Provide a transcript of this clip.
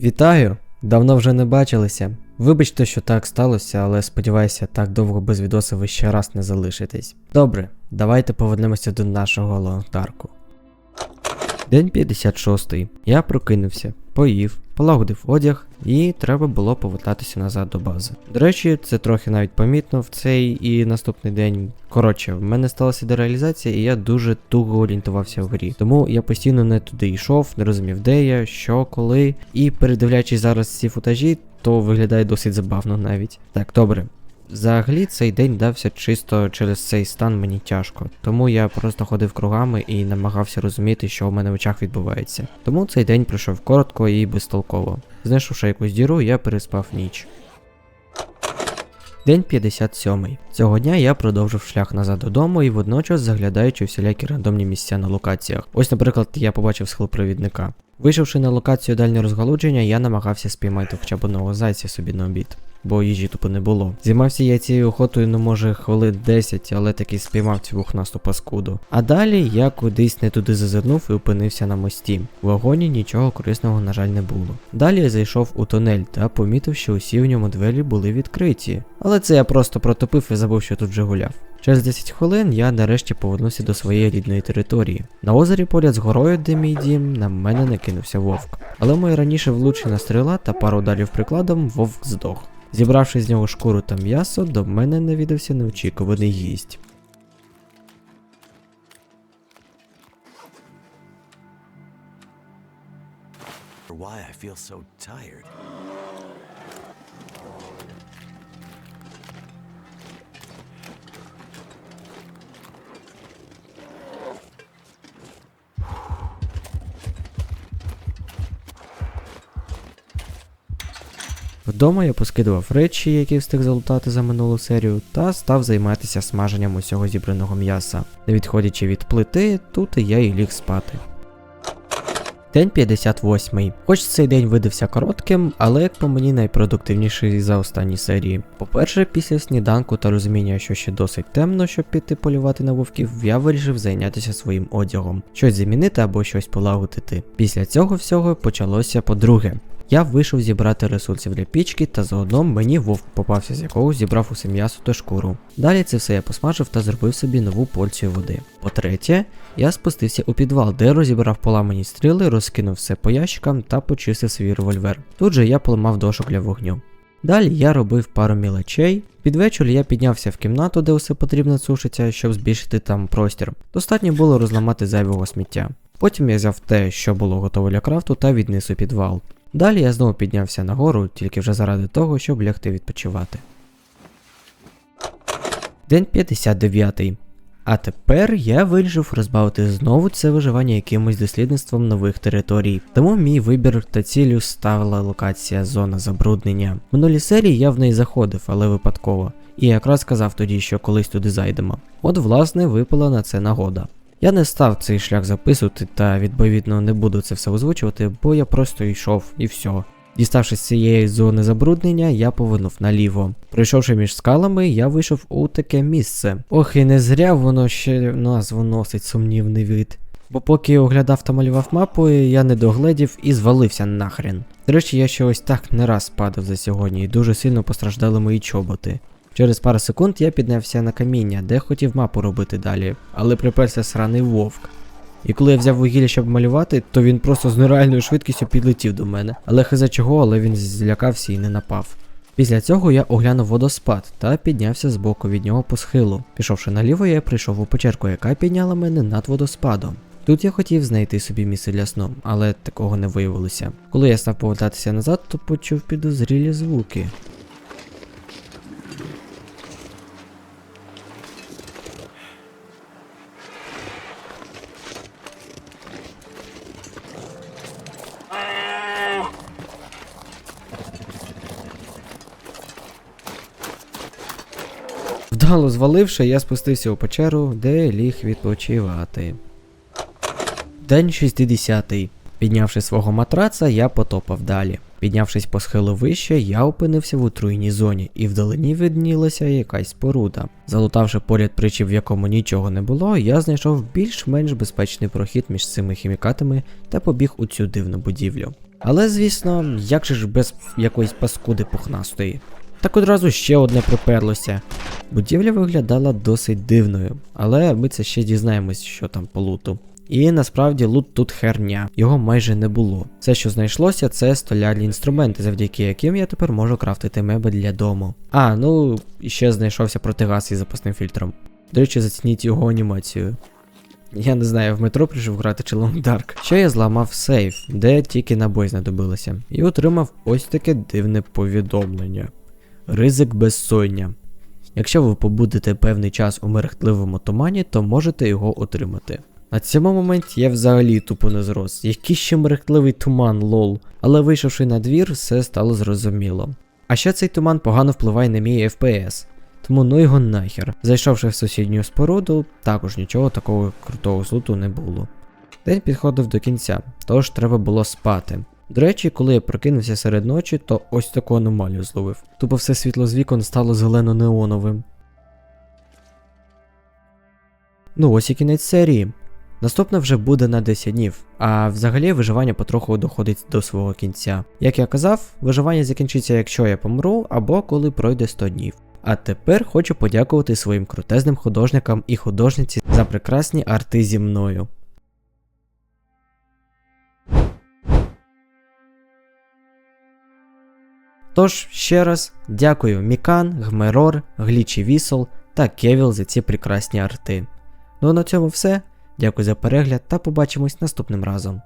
Вітаю! Давно вже не бачилися. Вибачте, що так сталося, але сподіваюся, так довго без відоса ви ще раз не залишитесь. Добре, давайте повернемося до нашого лонгдарку. День 56. Я прокинувся, поїв, полагодив одяг, і треба було повертатися назад до бази. До речі, це трохи навіть помітно в цей і наступний день. Коротше, в мене сталася дереалізація, і я дуже туго орієнтувався в грі. Тому я постійно не туди йшов, не розумів, де я, що, коли. І передивляючись зараз ці футажі, то виглядає досить забавно навіть. Так, добре. Взагалі цей день дався чисто через цей стан мені тяжко, тому я просто ходив кругами і намагався розуміти, що в мене в очах відбувається. Тому цей день пройшов коротко і безтолково. Знайшовши якусь діру, я переспав ніч. День 57. Цього дня я продовжив шлях назад додому і водночас заглядаючи у всілякі рандомні місця на локаціях. Ось, наприклад, я побачив схил провідника. Вийшовши на локацію дальнє розгалудження, я намагався спіймати хоча б одного зайця собі на обід, бо їжі тупо не було. Займався я цією охотою, ну може, хвилин 10, але таки спіймав цю вухнасту паскуду. А далі я кудись не туди зазирнув і опинився на мості. В вагоні нічого корисного, на жаль, не було. Далі я зайшов у тунель та помітив, що усі в ньому двері були відкриті. Але це я просто протопив і забув, що тут вже гуляв. Через 10 хвилин я нарешті повернувся до своєї рідної території. На озері поряд з горою, де мій дім, на мене накинувся вовк. Але моя раніше влучена стріла та пару ударів прикладом вовк здох. Зібравши з нього шкуру та м'ясо, до мене навідався неочікуваний гість. why I feel so tired. Вдома я поскидував речі, які встиг залутати за минулу серію, та став займатися смаженням усього зібраного м'яса. Не відходячи від плити, тут я і ліг спати. День 58. Хоч цей день видався коротким, але як по мені найпродуктивніший за останні серії. По-перше, після сніданку та розуміння, що ще досить темно, щоб піти полювати на вовків, я вирішив зайнятися своїм одягом, щось замінити або щось полагодити. Після цього всього почалося по-друге. Я вийшов зібрати ресурсів для пічки, та заодно мені вовк попався, з якого зібрав усе м'ясо та шкуру. Далі це все я посмажив та зробив собі нову порцію води. По-третє, я спустився у підвал, де розібрав поламані стріли, розкинув все по ящикам та почистив свій револьвер. Тут же я поламав дошок для вогню. Далі я робив пару мілочей. Під вечір я піднявся в кімнату, де все потрібно сушиться, щоб збільшити там простір. Достатньо було розламати зайвого сміття. Потім я взяв те, що було готове для крафту, та відніс у підвал. Далі я знову піднявся нагору, тільки вже заради того, щоб лягти відпочивати. День 59. А тепер я вирішив розбавити знову це виживання якимось дослідництвом нових територій. Тому мій вибір та цілю ставила локація зона забруднення. В минулій серії я в неї заходив, але випадково. І якраз сказав тоді, що колись туди зайдемо. От власне випала на це нагода. Я не став цей шлях записувати та відповідно не буду це все озвучувати, бо я просто йшов і все. Діставшись з цієї зони забруднення, я повернув наліво. Пройшовши між скалами, я вийшов у таке місце. Ох, і не зря воно ще назву носить сумнівний вид. Бо поки оглядав та малював мапу, я не догледів і звалився нахрен. До речі, я ще ось так не раз падав за сьогодні і дуже сильно постраждали мої чоботи. Через пару секунд я піднявся на каміння, де хотів мапу робити далі, але приперся сраний вовк. І коли я взяв вугілля, щоб малювати, то він просто з нереальною швидкістю підлетів до мене. Але хиза чого, але він злякався і не напав. Після цього я оглянув водоспад та піднявся з боку від нього по схилу. Пішовши наліво, я прийшов у печерку, яка підняла мене над водоспадом. Тут я хотів знайти собі місце для сну, але такого не виявилося. Коли я став повертатися назад, то почув підозрілі звуки. Вдало зваливши, я спустився у печеру, де ліг відпочивати. День 60. Піднявши свого матраца, я потопав далі. Піднявшись по схилу вище, я опинився в отруйній зоні, і вдалині виднілася якась споруда. Залутавши поряд причіп, в якому нічого не було, я знайшов більш-менш безпечний прохід між цими хімікатами та побіг у цю дивну будівлю. Але звісно, як же ж без якоїсь паскуди пухнастої. Так одразу ще одне приперлося. Будівля виглядала досить дивною, але ми це ще дізнаємось, що там по луту. І насправді лут тут херня, його майже не було. Все, що знайшлося, це столярні інструменти, завдяки яким я тепер можу крафтити меблі для дому. А, ну і ще знайшовся протигаз із запасним фільтром. До речі, зацініть його анімацію. Я не знаю, в метро прийшов грати чи Dark. Ще я зламав сейф, де тільки набой знадобилося, і отримав ось таке дивне повідомлення. Ризик безсоння. Якщо ви побудете певний час у мерехтливому тумані, то можете його отримати. На цьому моменті я взагалі тупо не зрос. Який ще мерехтливий туман, лол. Але вийшовши на двір, все стало зрозуміло. А ще цей туман погано впливає на мій FPS. Тому ну його нахер. Зайшовши в сусідню споруду, також нічого такого крутого злуту не було. День підходив до кінця, тож треба було спати. До речі, коли я прокинувся серед ночі, то ось таку аномалію зловив. Тупо все світло з вікон стало зелено-неоновим. Ну ось і кінець серії. Наступна вже буде на 10 днів, а взагалі виживання потроху доходить до свого кінця. Як я казав, виживання закінчиться, якщо я помру, або коли пройде 100 днів. А тепер хочу подякувати своїм крутезним художникам і художниці за прекрасні арти зі мною. Тож, ще раз дякую Мікан, Гмерор, Глічі Вісол та Кевіл за ці прекрасні арти. Ну а на цьому все. Дякую за перегляд та побачимось наступним разом.